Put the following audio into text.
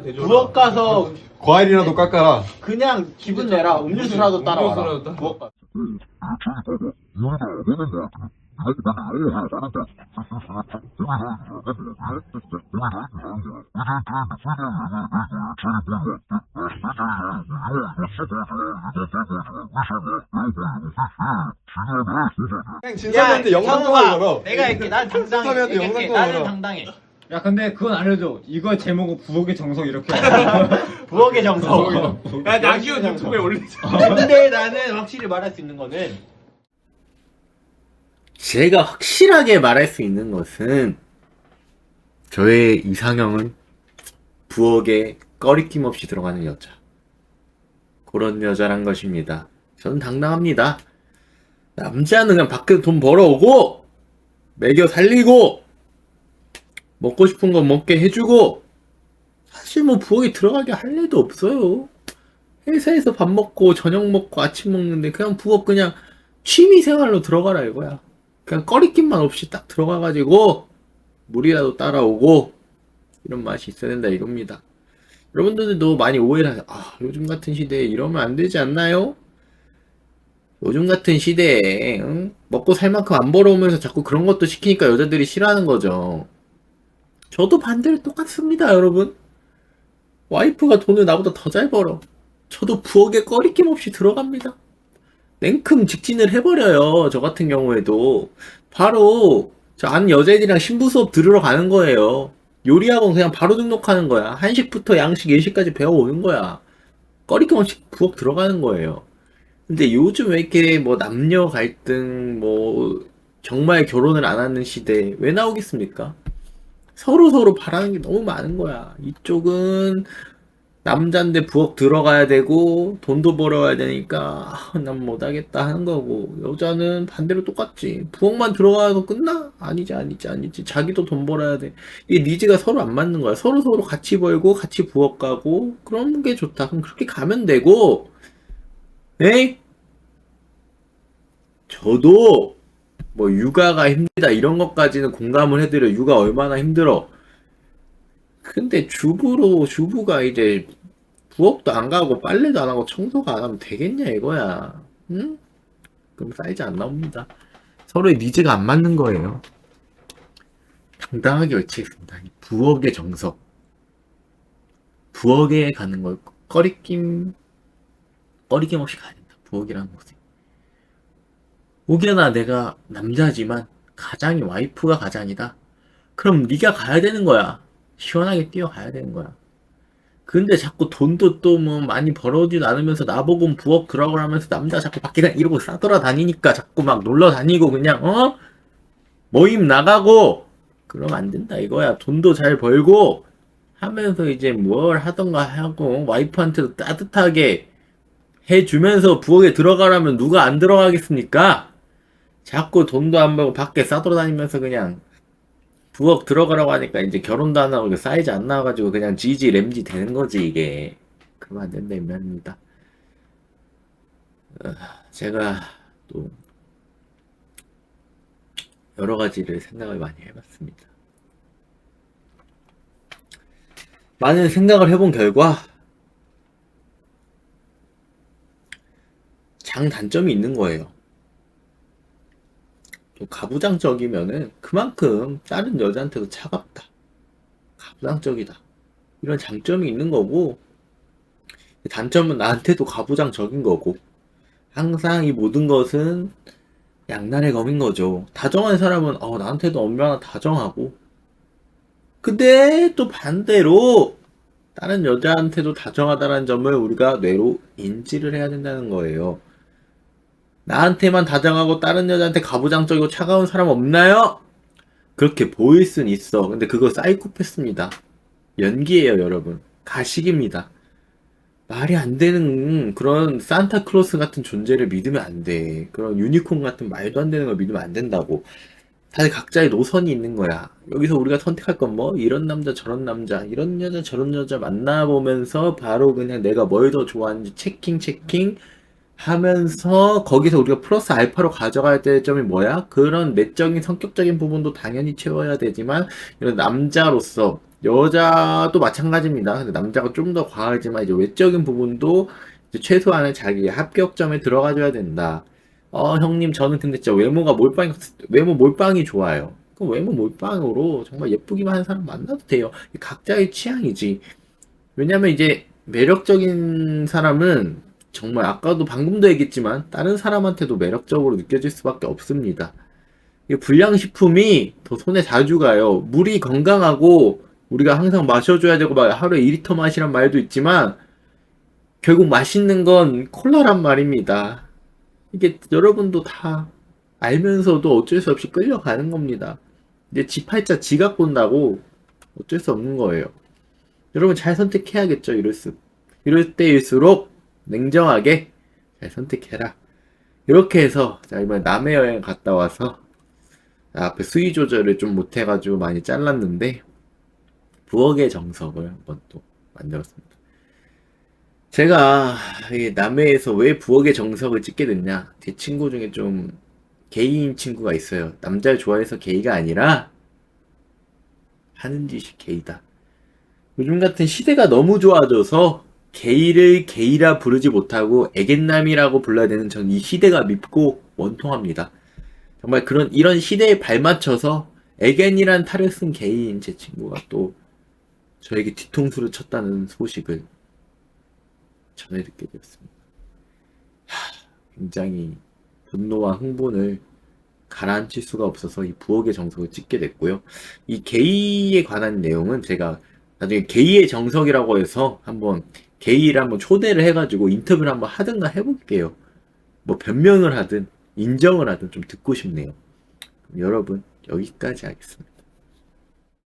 부엌 가서 과일이라도 깎아라. 그냥 기분 내라. 음료수라도 따라와라. 음료수라도 따라- 부엌 가 그냥 진섭이한테 영상 통화 걸어. 내가 이렇게. 난 당당해. 이렇게. 영상 통화 나는 걸어. 당당해 야 근데 그건 알려줘 이거 제목은 부엌의 정석 이렇게 부엌의 정석 야, 나기현 유튜브에 올리자. 근데 나는 확실히 말할 수 있는 거는 제가 확실하게 말할 수 있는 것은 저의 이상형은 부엌에 꺼리낌 없이 들어가는 여자. 그런 여자란 것입니다. 저는 당당합니다. 남자는 그냥 밖에서 돈 벌어오고, 먹여 살리고, 먹고 싶은 거 먹게 해주고, 사실 뭐 부엌에 들어가게 할 일도 없어요. 회사에서 밥 먹고, 저녁 먹고, 아침 먹는데, 그냥 부엌 그냥 취미 생활로 들어가라 이거야. 그냥 꺼리낌만 없이 딱 들어가가지고 물이라도 따라오고 이런 맛이 있어야 된다 이겁니다. 여러분들도 많이 오해를 하세요. 아, 요즘 같은 시대에 이러면 안 되지 않나요? 요즘 같은 시대에 응? 먹고 살 만큼 안 벌어오면서 자꾸 그런 것도 시키니까 여자들이 싫어하는 거죠. 저도 반대로 똑같습니다, 여러분. 와이프가 돈을 나보다 더 잘 벌어. 저도 부엌에 꺼리낌 없이 들어갑니다. 냉큼 직진을 해버려요. 저 같은 경우에도. 바로, 저 아는 여자애들이랑 신부 수업 들으러 가는 거예요. 요리학원 그냥 바로 등록하는 거야. 한식부터 양식, 예식까지 배워오는 거야. 꺼리낌 없이 부엌 들어가는 거예요. 근데 요즘 왜 이렇게 뭐 남녀 갈등, 뭐, 정말 결혼을 안 하는 시대, 왜 나오겠습니까? 서로 서로 바라는 게 너무 많은 거야. 이쪽은 남잔데 부엌 들어가야 되고 돈도 벌어야 되니까 아, 난 못하겠다 하는 거고. 여자는 반대로 똑같지. 부엌만 들어가서 끝나? 아니지 아니지 아니지. 자기도 돈 벌어야 돼. 이게 니즈가 서로 안 맞는 거야. 서로 서로 같이 벌고 같이 부엌 가고 그런 게 좋다. 그럼 그렇게 가면 되고. 에이? 저도 뭐 육아가 힘들다 이런 것까지는 공감을 해드려 육아 얼마나 힘들어 근데 주부로 주부가 이제 부엌도 안 가고 빨래도 안 하고 청소가 안 하면 되겠냐 이거야. 응? 그럼 사이즈 안 나옵니다. 서로의 니즈가 안 맞는 거예요. 당당하게 외치겠습니다. 이 부엌의 정석. 부엌에 가는 걸 꺼리낌 꺼리낌 없이 가야 된다. 부엌이라는 곳에. 혹여나 내가 남자지만 가장이 와이프가 가장이다. 그럼 네가 가야 되는 거야. 시원하게 뛰어가야 되는 거야. 근데 자꾸 돈도 또 뭐 많이 벌어오지도 않으면서 나보고 부엌 들어가라 하면서 남자 자꾸 밖에 그냥 이러고 싸돌아 다니니까 자꾸 막 놀러 다니고 그냥 어? 모임 나가고 그러면 안 된다 이거야. 돈도 잘 벌고 하면서 이제 뭘 하던가 하고 와이프한테도 따뜻하게 해주면서 부엌에 들어가라면 누가 안 들어가겠습니까? 자꾸 돈도 안 벌고 밖에 싸돌아다니면서 그냥 부엌 들어가라고 하니까 이제 결혼도 안 하고 사이즈 안 나와가지고 그냥 GG 램지 되는 거지 이게. 그러면 안 된다 이 말입니다. 어, 제가 또 여러 가지를 생각을 많이 해봤습니다. 많은 생각을 해본 결과 장단점이 있는 거예요. 또 가부장적이면은 그만큼 다른 여자한테도 차갑다. 가부장적이다. 이런 장점이 있는 거고, 단점은 나한테도 가부장적인 거고, 항상 이 모든 것은 양날의 검인 거죠. 다정한 사람은, 어, 나한테도 얼마나 다정하고, 근데 또 반대로, 다른 여자한테도 다정하다는 점을 우리가 뇌로 인지를 해야 된다는 거예요. 나한테만 다정하고 다른 여자한테 가부장적이고 차가운 사람 없나요? 그렇게 보일 순 있어. 근데 그거 사이코패스입니다. 연기예요, 여러분. 가식입니다. 말이 안 되는 그런 산타클로스 같은 존재를 믿으면 안 돼. 그런 유니콘 같은 말도 안 되는 걸 믿으면 안 된다고. 다들 각자의 노선이 있는 거야. 여기서 우리가 선택할 건 뭐? 이런 남자, 저런 남자, 이런 여자, 저런 여자 만나보면서 바로 그냥 내가 뭘 더 좋아하는지 체킹, 체킹, 하면서 거기서 우리가 플러스 알파로 가져가야 될 점이 뭐야? 그런 내적인 성격적인 부분도 당연히 채워야 되지만 이런 남자로서 여자도 마찬가지입니다. 근데 남자가 좀 더 과하지만 이제 외적인 부분도 이제 최소한의 자기의 합격점에 들어가줘야 된다. 어, 형님, 저는 근데 진짜 외모가 몰빵이, 외모 몰빵이 좋아요. 그 외모 몰빵으로 정말 예쁘기만 하는 사람 만나도 돼요. 각자의 취향이지. 왜냐면 이제 매력적인 사람은 정말 아까도 방금도 얘기했지만 다른 사람한테도 매력적으로 느껴질 수밖에 없습니다. 이 불량식품이 더 손에 자주 가요. 물이 건강하고 우리가 항상 마셔줘야 되고 막 하루에 2리터 마시란 말도 있지만 결국 맛있는 건 콜라란 말입니다. 이게 여러분도 다 알면서도 어쩔 수 없이 끌려가는 겁니다. 이제 지 팔자 지각 본다고 어쩔 수 없는 거예요. 여러분 잘 선택해야겠죠. 이럴 수 이럴 때일수록 냉정하게 잘 선택해라. 이렇게 해서 자 이번에 남해 여행 갔다 와서 앞에 수위 조절을 좀 못해가지고 많이 잘랐는데 부엌의 정석을 한번 또 만들었습니다. 제가 이 남해에서 왜 부엌의 정석을 찍게 됐냐? 제 친구 중에 좀 게이인 친구가 있어요. 남자를 좋아해서 게이가 아니라 하는 짓이 게이다. 요즘 같은 시대가 너무 좋아져서 게이를 게이라 부르지 못하고 애견남이라고 불러야 되는 전 이 시대가 밉고 원통합니다. 정말 그런 이런 시대에 발맞춰서 애견이란 탈을 쓴 게이인 제 친구가 또 저에게 뒤통수를 쳤다는 소식을 전해 듣게 되었습니다. 하, 굉장히 분노와 흥분을 가라앉힐 수가 없어서 이 부엌의 정석을 찍게 됐고요. 이 게이에 관한 내용은 제가 나중에 게이의 정석이라고 해서 한번 게이를 한번 초대를 해가지고 인터뷰를 한번 하든가 해볼게요. 뭐 변명을 하든 인정을 하든 좀 듣고 싶네요. 여러분 여기까지 하겠습니다.